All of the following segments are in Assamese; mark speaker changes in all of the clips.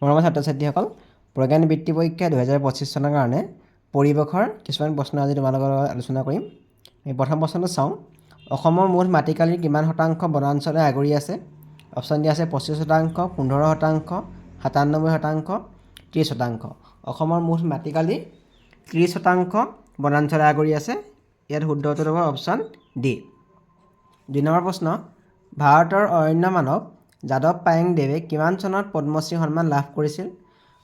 Speaker 1: মৰমৰ ছাত্ৰ ছাত্ৰীসকল প্ৰজ্ঞান বৃত্তি পৰীক্ষা দুহেজাৰ পঁচিছ চনৰ কাৰণে পৰিৱেশৰ কিছুমান প্ৰশ্ন আজি তোমালোকৰ লগত আলোচনা কৰিম। এই প্ৰথম প্ৰশ্নটো চাওঁ অসমৰ মুঠ মাটিকালিৰ কিমান শতাংশ বনাঞ্চলে আগুৰি আছে? অপশ্যন দিয়া আছে পঁচিছ শতাংশ পোন্ধৰ শতাংশ সাতান্নব্বৈ শতাংশ ত্ৰিছ শতাংশ। অসমৰ মুঠ মাটিকালি ত্ৰিছ শতাংশ বনাঞ্চলে আগুৰি আছে। ইয়াত শুদ্ধ উত্তৰটো হ'ব অপশ্যন ডি। দুই নম্বৰ প্ৰশ্ন ভাৰতৰ অৰণ্য মানৱ যাদৱ পায়েংদেৱে কিমান চনত পদ্মশ্ৰী সন্মান লাভ কৰিছিল?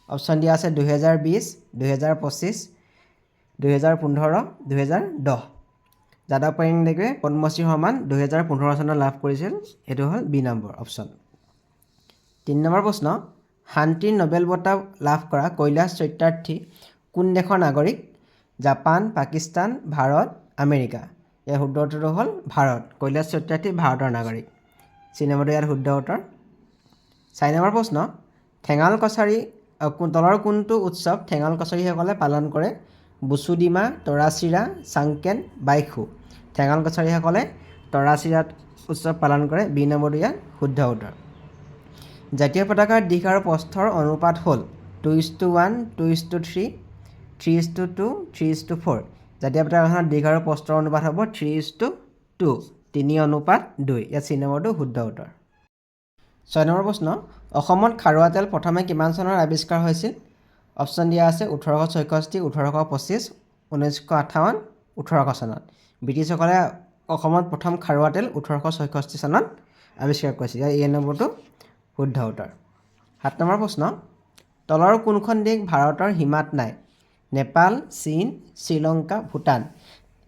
Speaker 1: অপশ্যন দিয়া আছে দুহেজাৰ বিছ দুহেজাৰ পঁচিছ দুহেজাৰ পোন্ধৰ দুহেজাৰ দহ। যাদৱ পায়েংদেৱে পদ্মশ্ৰী সন্মান দুহেজাৰ পোন্ধৰ চনত লাভ কৰিছিল এইটো হ'ল বি নম্বৰ অপশ্যন। তিনি নম্বৰ প্ৰশ্ন শান্তিৰ নোবেল বঁটা লাভ কৰা কৈলাশ সত্যাৰ্থী কোন দেশৰ নাগৰিক? Japan Pakistan Bharat America. ইয়াৰ শুদ্ধ উত্তৰটো হ'ল ভাৰত। কৈলাশ সত্যাৰ্থী ভাৰতৰ নাগৰিক। চি নম্বৰটো ইয়াত শুদ্ধ উত্তৰ। চাৰি নম্বৰ প্ৰশ্ন ঠেঙাল কছাৰী তলৰ কোনটো উৎসৱ ঠেঙাল কছাৰীসকলে পালন কৰে? বুচুডিমা তৰাচিৰা চাংকেন বাইখু। ঠেঙাল কছাৰীসকলে তৰাচিৰাত উৎসৱ পালন কৰে। বি নম্বৰটো ইয়াত শুদ্ধ উত্তৰ। জাতীয় পতাকাৰ দিশ আৰু প্ৰস্থৰ অনুপাত হ'ল two is to one two is to three three is to two two is to four. জাতীয় পতাকাখনৰ দীঘ আৰু প্ৰস্থৰ অনুপাত হ'ব থ্ৰী ইজ টু টু। তিনি অনুপাত দুই। ইয়াত চি নম্বৰটো শুদ্ধ উত্তৰ। ছয় নম্বৰ প্ৰশ্ন অসমত খাৰুৱা তেল প্ৰথমে কিমান চনত আৱিষ্কাৰ হৈছিল? অপশ্যন দিয়া আছে ওঠৰশ ছয়ষষ্ঠি ওঠৰশ পঁচিছ ঊনৈছশ আঠাৱন্ন ওঠৰশ চনত। ব্ৰিটিছসকলে অসমত প্ৰথম খাৰুৱা তেল ওঠৰশ ছয়ষষ্ঠি চনত আৱিষ্কাৰ কৰিছিল। ইয়াৰ এই নম্বৰটো শুদ্ধ উত্তৰ। সাত নম্বৰ প্ৰশ্ন তলৰ কোনখন দেশ ভাৰতৰ সীমাত নাই? নেপাল চীন শ্ৰীলংকা ভূটান।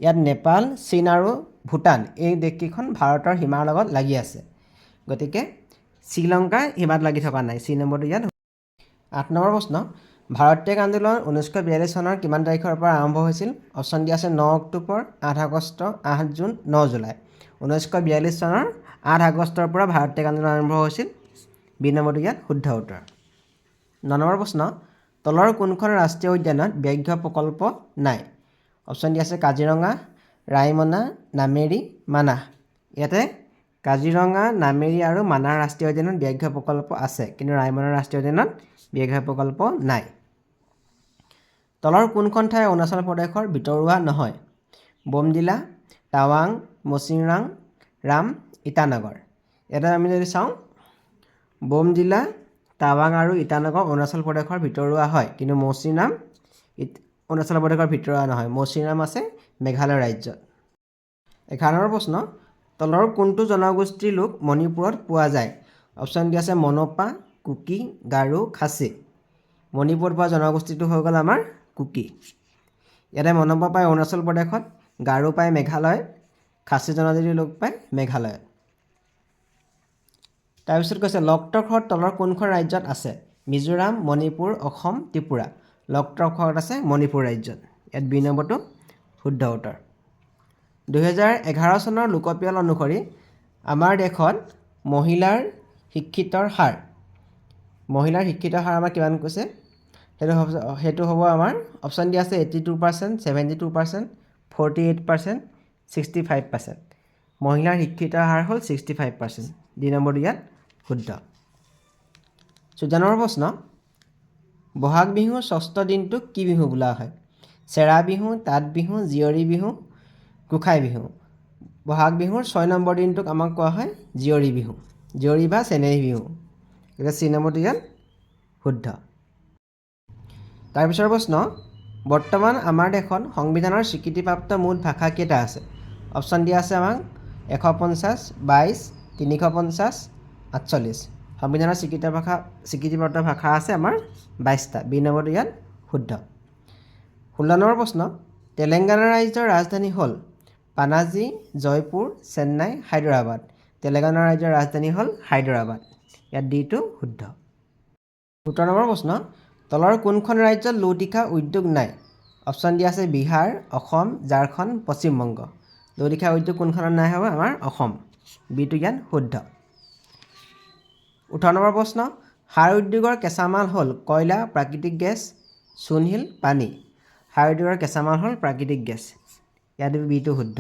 Speaker 1: ইয়াত নেপাল চীন আৰু ভূটান এই দেশকেইখন ভাৰতৰ সীমাৰ লগত লাগি আছে। গতিকে শ্ৰীলংকা সীমাত লাগি থকা নাই। চি নম্বৰটো ইয়াত আঠ নম্বৰ প্ৰশ্ন ভাৰত ত্যাগ আন্দোলন ঊনৈছশ বিয়াল্লিছ চনৰ কিমান তাৰিখৰ পৰা আৰম্ভ হৈছিল? অপশ্যন দিয়া আছে ন অক্টোবৰ আঠ আগষ্ট আঠ জুন ন জুলাই। ঊনৈছশ বিয়াল্লিছ চনৰ আঠ আগষ্টৰ পৰা ভাৰত ত্যাগ আন্দোলন আৰম্ভ হৈছিল। বি নম্বৰটো ইয়াত শুদ্ধ উত্তৰ। ন নম্বৰ প্ৰশ্ন তলৰ কোনখন ৰাষ্ট্ৰীয় উদ্যানত ব্যাঘ্ৰ প্ৰকল্প নাই? অপশ্যন দিয়া আছে কাজিৰঙা ৰায়মনা নামেৰি মানাহ ইয়াতে কাজিৰঙা নামেৰি আৰু মানাহ ৰাষ্ট্ৰীয় উদ্যানত ব্যাঘ্ৰ প্ৰকল্প আছে কিন্তু ৰায়মনা ৰাষ্ট্ৰীয় উদ্যানত ব্যাঘ্ৰ প্ৰকল্প নাই। তলৰ কোনখন ঠাই অৰুণাচল প্ৰদেশৰ ভিতৰুৱা নহয়? বমডিলা টাৱাং মচিৰাং ৰাম ইটানগৰ। ইয়াতে আমি যদি চাওঁ বমডিলা টাৱাং আৰু ইটানগৰ অৰুণাচল প্ৰদেশৰ ভিতৰুৱা হয় কিন্তু মৌচিৰাম ইট- অৰুণাচল প্ৰদেশৰ ভিতৰুৱা নহয় মৌচিৰাম আছে মেঘালয় ৰাজ্যত। এঘাৰ নম্বৰ প্ৰশ্ন তলৰ কোনটো জনগোষ্ঠীৰ লোক মণিপুৰত পোৱা যায়? অপশ্যন দিয়া আছে মনপা কুকি গাৰো খাচী। মণিপুৰত পোৱা জনগোষ্ঠীটো হৈ গ'ল আমাৰ কুকি। ইয়াতে মনপা পায় অৰুণাচল প্ৰদেশত গাৰো পায় মেঘালয়ত খাচী জনজাতিৰ লোক পায় মেঘালয়ত তাৰপিছত কৈছে লকটক হ্ৰদ তলৰ কোনখন ৰাজ্যত আছে? মিজোৰাম মণিপুৰ অসম ত্ৰিপুৰা। হ্ৰদ আছে মণিপুৰ ৰাজ্যত। ইয়াত বি নম্বৰটো শুদ্ধ উত্তৰ। দুহেজাৰ এঘাৰ চনৰ লোকপিয়ল অনুসৰি আমাৰ দেশত মহিলাৰ শিক্ষিতৰ হাৰ মহিলাৰ শিক্ষিত হাৰ আমাৰ কিমান কৈছে? সেইটো সেইটো হ'ব আমাৰ অপশ্যন দিয়া আছে eighty two percent seventy two percent forty eight percent sixty five percent মহিলাৰ শিক্ষিত হাৰ হ'ল ছিক্সটি ফাইভ পাৰ্চেণ্ট দুই নম্বৰটো ইয়াত শুদ্ধ। নম্বৰ প্ৰশ্ন বহাগ বিহুৰ ষষ্ঠ দিনটোক কি বিহু বোলা হয়? চেৰা বিহু তাঁত বিহু জীয়ৰী বিহু গোঁসাই বিহু। বহাগ বিহুৰ ছয় নম্বৰ দিনটোক আমাক কোৱা হয় জীয়ৰী বিহু। জীয়ৰী বা চেনেহী বিহু। গতিকে চি নম্বৰটো ইয়াত শুদ্ধ। তাৰপিছৰ প্ৰশ্ন বৰ্তমান আমাৰ দেশত সংবিধানৰ স্বীকৃতিপ্ৰাপ্ত মুঠ ভাষা কেইটা আছে? অপশ্যন দিয়া আছে আমাক এশ পঞ্চাছ বাইছ তিনিশ পঞ্চাছ আঠচল্লিছ। সংবিধানৰ স্বীকৃত ভাষা স্বীকৃতিপ্ৰাপ্ত ভাষা আছে আমাৰ বাইছটা বি নম্বৰটো ইয়াত শুদ্ধ। ষোল্ল নম্বৰ প্ৰশ্ন তেলেংগানা ৰাজ্যৰ ৰাজধানী হ'ল পানাজী জয়পুৰ চেন্নাই হায়দৰাবাদ। তেলেংগানা ৰাজ্যৰ ৰাজধানী হ'ল হায়দৰাবাদ। ইয়াত ডিটো শুদ্ধ। সোতৰ নম্বৰ প্ৰশ্ন তলৰ কোনখন ৰাজ্যত লৌতিশা উদ্যোগ নাই? অপশ্যন দিয়া আছে বিহাৰ অসম ঝাৰখণ্ড পশ্চিমবংগ। লৌতিশা উদ্যোগ কোনখনত নাই হ'ব আমাৰ অসম। বিটো ইয়াত শুদ্ধ। ওঠৰ নম্বৰ প্ৰশ্ন সাৰ উদ্যোগৰ কেঁচামাল হ'ল কয়লা প্ৰাকৃতিক গেছ চূণশিল পানী। সাৰ উদ্যোগৰ কেঁচামাল হ'ল প্ৰাকৃতিক গেছ। ইয়াত বিটো শুদ্ধ।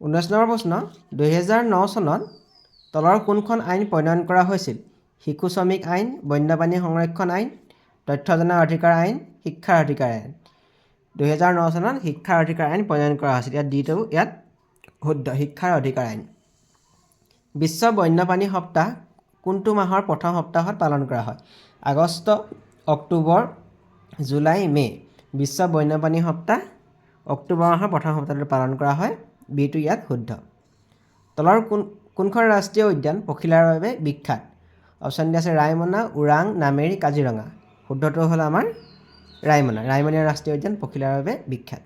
Speaker 1: ঊনৈছ নম্বৰ প্ৰশ্ন দুহেজাৰ ন চনত তলৰ কোনখন আইন প্ৰণয়ন কৰা হৈছিল? শিশু শ্ৰমিক আইন বন্যপ্ৰাণী সংৰক্ষণ আইন তথ্য জনাৰ অধিকাৰ আইন শিক্ষাৰ অধিকাৰ আইন। দুহেজাৰ ন চনত শিক্ষাৰ অধিকাৰ আইন প্ৰণয়ন কৰা হৈছিল। ইয়াত ডিটো ইয়াত শুদ্ধ শিক্ষাৰ অধিকাৰ আইন। বিশ্ব বন্যপ্ৰাণী সপ্তাহ কোনটো মাহৰ প্ৰথম সপ্তাহত পালন কৰা হয়? আগষ্ট অক্টোবৰ জুলাই মে' বিশ্ব বন্যপ্ৰাণী সপ্তাহ অক্টোবৰ মাহৰ প্ৰথম সপ্তাহটোত পালন কৰা হয় বিটো ইয়াত শুদ্ধ। তলৰ কোন কোনখন ৰাষ্ট্ৰীয় উদ্যান পখিলাৰ বাবে বিখ্যাত? অপশ্যন দি আছে ৰায়মনা ওৰাং নামেৰি কাজিৰঙা। শুদ্ধটো হ'ল আমাৰ ৰায়মনা ৰায়মনীয়া ৰাষ্ট্ৰীয় উদ্যান পখিলাৰ বাবে বিখ্যাত।